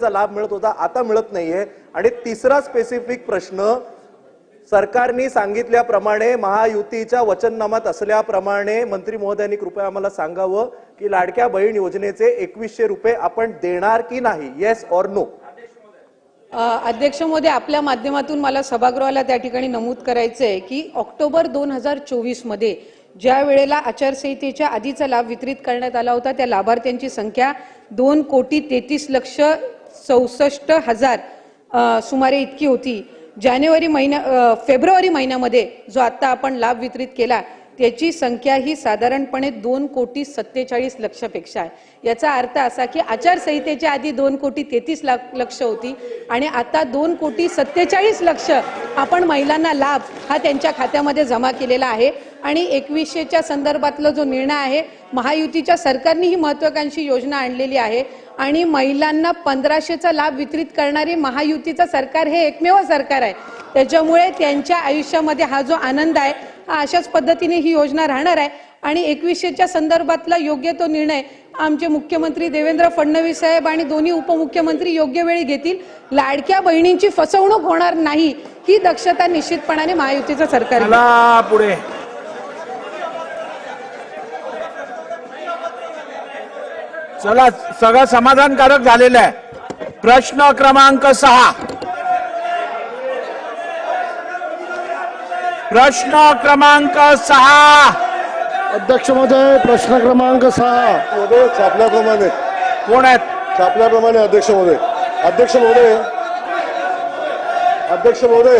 चा लाभ मिळत होता आता मिळत नाहीये. आणि तिसरा स्पेसिफिक प्रश्न सरकारने सांगितल्याप्रमाणे महायुतीच्या वचननामात असल्याप्रमाणे मंत्री महोदयांनी कृपया आम्हाला सांगावं की लाडक्या बहीण योजनेचे एकवीसशे रुपये आपण देणार की नाही? येस ऑर नो अध्यक्ष मोदी आपल्या माध्यमातून मला सभागृहाला त्या ठिकाणी नमूद करायचं आहे की ऑक्टोबर दोन हजार चोवीसमध्ये ज्या वेळेला आचारसंहितेच्या आधीचा लाभ वितरित करण्यात आला होता त्या लाभार्थ्यांची संख्या दोन कोटी तेहतीस लक्ष चौसष्ट हजार सुमारे इतकी होती. जानेवारी महिन्या फेब्रुवारी महिन्यामध्ये जो आता आपण लाभ वितरित केला त्याची संख्या ही साधारणपणे दोन कोटी सत्तेचाळीस लक्षपेक्षा आहे. याचा अर्थ असा की आचारसंहितेच्या आधी दोन कोटी तेहतीस लाख लक्ष होती आणि आता दोन कोटी सत्तेचाळीस लक्ष आपण महिलांना लाभ हा त्यांच्या खात्यामध्ये जमा केलेला आहे. आणि एकवीसशेच्या संदर्भातला जो निर्णय आहे महायुतीच्या सरकारने ही महत्वाकांक्षी योजना आणलेली आहे आणि महिलांना पंधराशेचा लाभ वितरित करणारे महायुतीचं सरकार हे एकमेव सरकार आहे. त्याच्यामुळे त्यांच्या आयुष्यामध्ये हा जो आनंद आहे हा अशाच पद्धतीने ही योजना राहणार आहे. आणि एकवीसशेच्या संदर्भातला योग्य तो निर्णय आमचे मुख्यमंत्री देवेंद्र फडणवीस साहेब आणि दोन्ही उपमुख्यमंत्री योग्य वेळी घेतील. लाडक्या बहिणींची फसवणूक होणार नाही ही दक्षता निश्चितपणाने महायुतीचं सरकार पुढे. चला सगळं समाधानकारक झालेलं आहे. प्रश्न क्रमांक सहा. प्रश्न क्रमांक सहा. अध्यक्ष महोदय प्रश्न क्रमांक सहा. महोदय छापल्याप्रमाणे. कोण आहेत? छापल्याप्रमाणे अध्यक्ष महोदय. अध्यक्ष महोदय. अध्यक्ष महोदय.